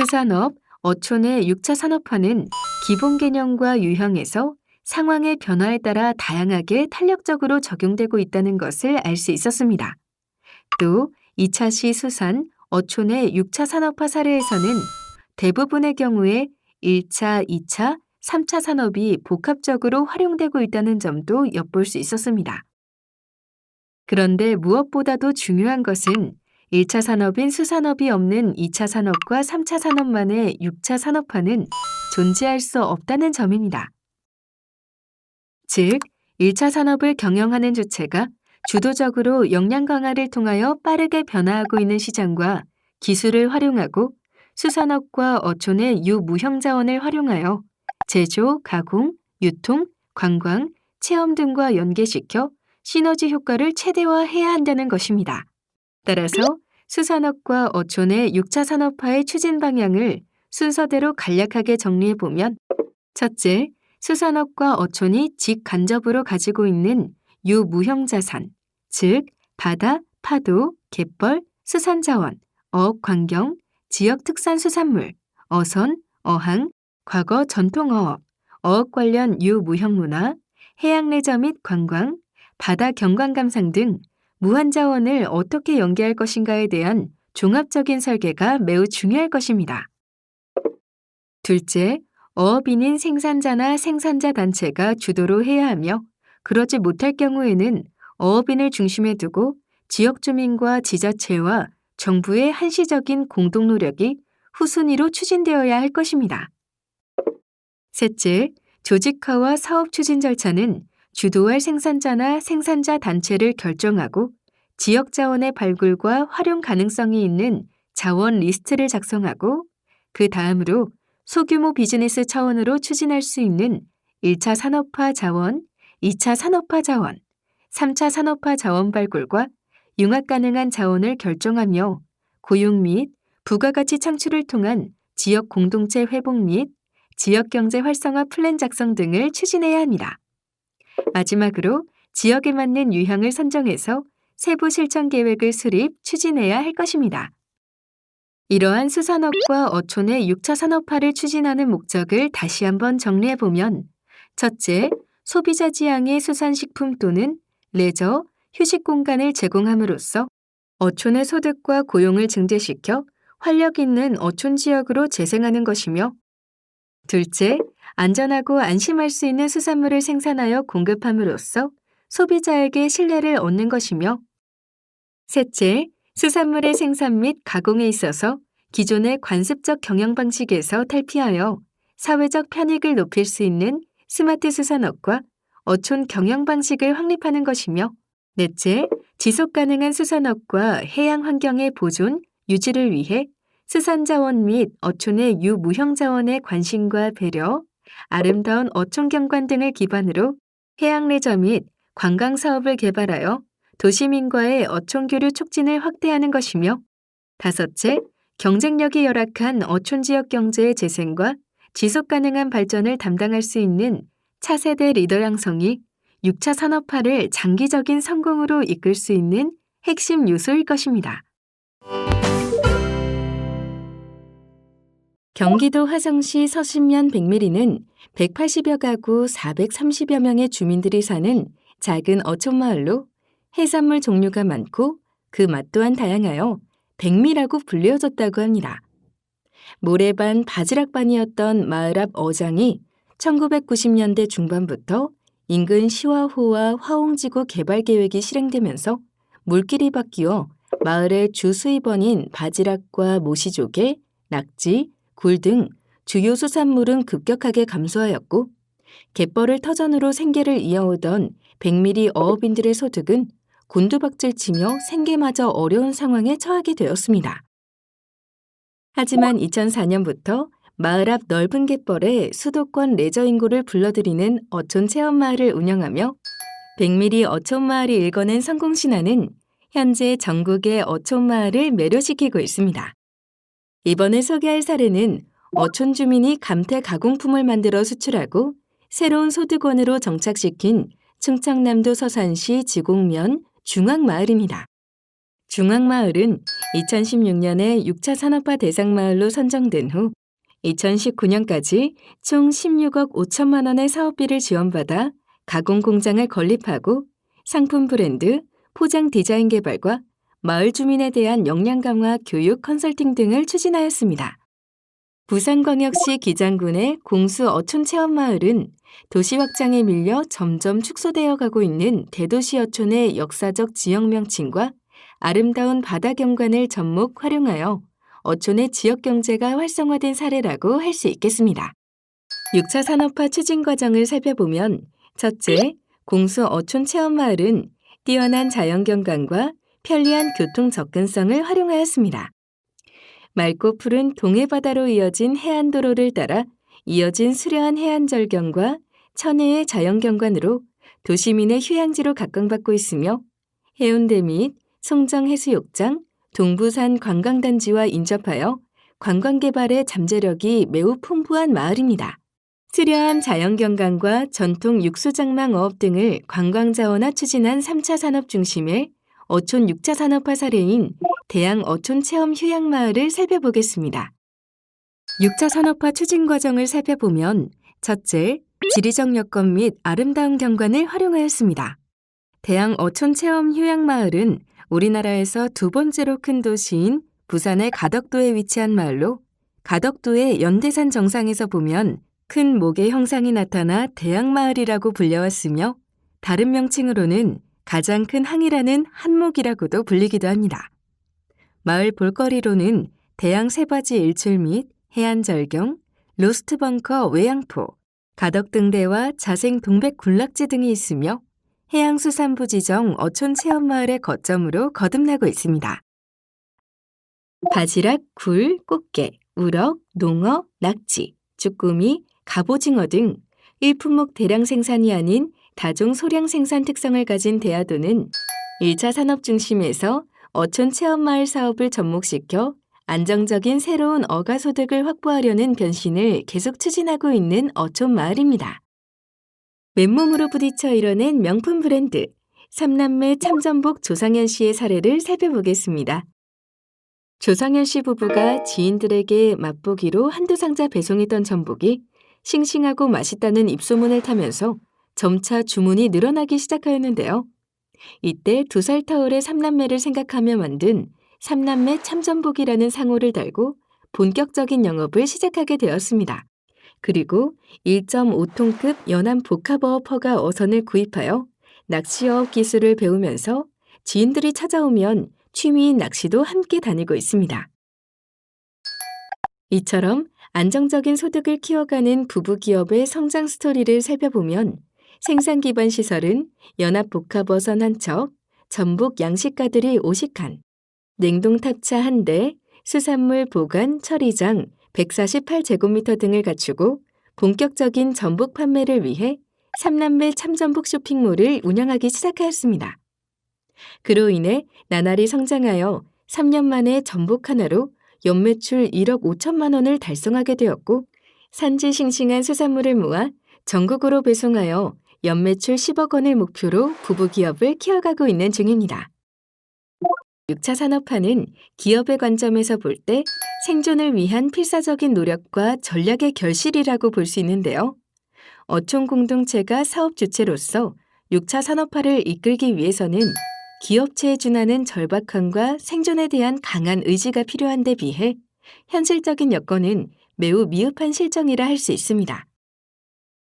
수산업, 어촌의 6차 산업화는 기본 개념과 유형에서 상황의 변화에 따라 다양하게 탄력적으로 적용되고 있다는 것을 알 수 있었습니다. 또 2차 시 수산, 어촌의 6차 산업화 사례에서는 대부분의 경우에 1차, 2차, 3차 산업이 복합적으로 활용되고 있다는 점도 엿볼 수 있었습니다. 그런데 무엇보다도 중요한 것은 1차 산업인 수산업이 없는 2차 산업과 3차 산업만의 6차 산업화는 존재할 수 없다는 점입니다. 즉, 1차 산업을 경영하는 주체가 주도적으로 역량 강화를 통하여 빠르게 변화하고 있는 시장과 기술을 활용하고 수산업과 어촌의 유무형 자원을 활용하여 제조, 가공, 유통, 관광, 체험 등과 연계시켜 시너지 효과를 최대화해야 한다는 것입니다. 따라서 수산업과 어촌의 6차 산업화의 추진 방향을 순서대로 간략하게 정리해 보면 첫째, 수산업과 어촌이 직간접으로 가지고 있는 유무형 자산, 즉 바다, 파도, 갯벌, 수산자원, 어업 환경, 지역 특산 수산물, 어선, 어항, 과거 전통어업, 어업 관련 유무형 문화, 해양 레저 및 관광, 바다 경관 감상 등 무한 자원을 어떻게 연계할 것인가에 대한 종합적인 설계가 매우 중요할 것입니다. 둘째, 어업인인 생산자나 생산자 단체가 주도로 해야 하며 그러지 못할 경우에는 어업인을 중심에 두고 지역 주민과 지자체와 정부의 한시적인 공동 노력이 후순위로 추진되어야 할 것입니다. 셋째, 조직화와 사업 추진 절차는 주도할 생산자나 생산자 단체를 결정하고 지역 자원의 발굴과 활용 가능성이 있는 자원 리스트를 작성하고 그 다음으로 소규모 비즈니스 차원으로 추진할 수 있는 1차 산업화 자원, 2차 산업화 자원, 3차 산업화 자원 발굴과 융합 가능한 자원을 결정하며 고용 및 부가가치 창출을 통한 지역 공동체 회복 및 지역 경제 활성화 플랜 작성 등을 추진해야 합니다. 마지막으로 지역에 맞는 유형을 선정해서 세부 실천 계획을 수립, 추진해야 할 것입니다. 이러한 수산업과 어촌의 6차 산업화를 추진하는 목적을 다시 한번 정리해 보면 첫째, 소비자 지향의 수산식품 또는 레저, 휴식 공간을 제공함으로써 어촌의 소득과 고용을 증대시켜 활력 있는 어촌 지역으로 재생하는 것이며 둘째, 안전하고 안심할 수 있는 수산물을 생산하여 공급함으로써 소비자에게 신뢰를 얻는 것이며 셋째, 수산물의 생산 및 가공에 있어서 기존의 관습적 경영 방식에서 탈피하여 사회적 편익을 높일 수 있는 스마트 수산업과 어촌 경영 방식을 확립하는 것이며 넷째, 지속 가능한 수산업과 해양 환경의 보존, 유지를 위해 수산자원 및 어촌의 유무형 자원의 관심과 배려, 아름다운 어촌 경관 등을 기반으로 해양 레저 및 관광 사업을 개발하여 도시민과의 어촌 교류 촉진을 확대하는 것이며 다섯째, 경쟁력이 열악한 어촌 지역 경제의 재생과 지속 가능한 발전을 담당할 수 있는 차세대 리더 양성이 6차 산업화를 장기적인 성공으로 이끌 수 있는 핵심 요소일 것입니다. 경기도 화성시 서신면 백미리는 180여 가구 430여 명의 주민들이 사는 작은 어촌마을로 해산물 종류가 많고 그 맛 또한 다양하여 백미라고 불리워졌다고 합니다. 모래반 바지락반이었던 마을 앞 어장이 1990년대 중반부터 인근 시화호와 화홍지구 개발 계획이 실행되면서 물길이 바뀌어 마을의 주 수입원인 바지락과 모시조개, 낙지, 굴 등 주요 수산물은 급격하게 감소하였고 갯벌을 터전으로 생계를 이어오던 백미리 어업인들의 소득은 곤두박질 치며 생계마저 어려운 상황에 처하게 되었습니다. 하지만 2004년부터 마을 앞 넓은 갯벌에 수도권 레저 인구를 불러들이는 어촌 체험 마을을 운영하며 백미리 어촌 마을이 일궈낸 성공 신화는 현재 전국의 어촌 마을을 매료시키고 있습니다. 이번에 소개할 사례는 어촌 주민이 감태 가공품을 만들어 수출하고 새로운 소득원으로 정착시킨 충청남도 서산시 지곡면 중앙마을입니다. 중앙마을은 2016년에 6차 산업화 대상마을로 선정된 후 2019년까지 총 16억 5천만 원의 사업비를 지원받아 가공 공장을 건립하고 상품 브랜드, 포장 디자인 개발과 마을 주민에 대한 역량 강화 교육 컨설팅 등을 추진하였습니다. 부산광역시 기장군의 공수 어촌 체험 마을은 도시 확장에 밀려 점점 축소되어 가고 있는 대도시 어촌의 역사적 지역 명칭과 아름다운 바다 경관을 접목 활용하여 어촌의 지역 경제가 활성화된 사례라고 할 수 있겠습니다. 6차 산업화 추진 과정을 살펴보면 첫째, 공수 어촌 체험 마을은 뛰어난 자연 경관과 편리한 교통 접근성을 활용하였습니다. 맑고 푸른 동해바다로 이어진 해안도로를 따라 이어진 수려한 해안 절경과 천혜의 자연 경관으로 도시민의 휴양지로 각광받고 있으며 해운대 및 송정해수욕장, 동부산 관광단지와 인접하여 관광개발의 잠재력이 매우 풍부한 마을입니다. 수려한 자연경관과 전통 육수장망 어업 등을 관광자원화 추진한 3차 산업 중심의 어촌 6차 산업화 사례인 대양 어촌 체험 휴양마을을 살펴보겠습니다. 6차 산업화 추진 과정을 살펴보면 첫째, 지리적 여건 및 아름다운 경관을 활용하였습니다. 대양 어촌 체험 휴양마을은 우리나라에서 두 번째로 큰 도시인 부산의 가덕도에 위치한 마을로 가덕도의 연대산 정상에서 보면 큰 목의 형상이 나타나 대양마을이라고 불려왔으며 다른 명칭으로는 가장 큰 항이라는 한목이라고도 불리기도 합니다. 마을 볼거리로는 대양 세바지 일출 및 해안 절경, 로스트 벙커 외양포, 가덕등대와 자생 동백 군락지 등이 있으며 해양수산부 지정 어촌 체험마을의 거점으로 거듭나고 있습니다. 바지락, 굴, 꽃게, 우럭, 농어, 낙지, 쭈꾸미, 갑오징어 등 일품목 대량 생산이 아닌 다종 소량 생산 특성을 가진 대하도는 1차 산업 중심에서 어촌 체험마을 사업을 접목시켜 안정적인 새로운 어가 소득을 확보하려는 변신을 계속 추진하고 있는 어촌 마을입니다. 맨몸으로 부딪혀 이뤄낸 명품 브랜드 삼남매 참전복 조상현 씨의 사례를 살펴보겠습니다. 조상현 씨 부부가 지인들에게 맛보기로 한두 상자 배송했던 전복이 싱싱하고 맛있다는 입소문을 타면서 점차 주문이 늘어나기 시작하였는데요. 이때 두살 터울의 삼남매를 생각하며 만든 삼남매 참전복이라는 상호를 달고 본격적인 영업을 시작하게 되었습니다. 그리고 1.5톤급 연안 복합어업 허가 어선을 구입하여 낚시어업 기술을 배우면서 지인들이 찾아오면 취미인 낚시도 함께 다니고 있습니다. 이처럼 안정적인 소득을 키워가는 부부 기업의 성장 스토리를 살펴보면 생산 기반 시설은 연합복합어선 한 척, 전북 양식가들이 50칸, 냉동 탑차 한 대, 수산물 보관 처리장 148제곱미터 등을 갖추고 본격적인 전복 판매를 위해 삼남매 참전복 쇼핑몰을 운영하기 시작하였습니다. 그로 인해 나날이 성장하여 3년 만에 전복 하나로 연매출 1억 5천만 원을 달성하게 되었고 산지 싱싱한 수산물을 모아 전국으로 배송하여 연매출 10억 원을 목표로 부부 기업을 키워가고 있는 중입니다. 6차 산업화는 기업의 관점에서 볼 때 생존을 위한 필사적인 노력과 전략의 결실이라고 볼 수 있는데요. 어촌 공동체가 사업 주체로서 6차 산업화를 이끌기 위해서는 기업체에 준하는 절박함과 생존에 대한 강한 의지가 필요한 데 비해 현실적인 여건은 매우 미흡한 실정이라 할 수 있습니다.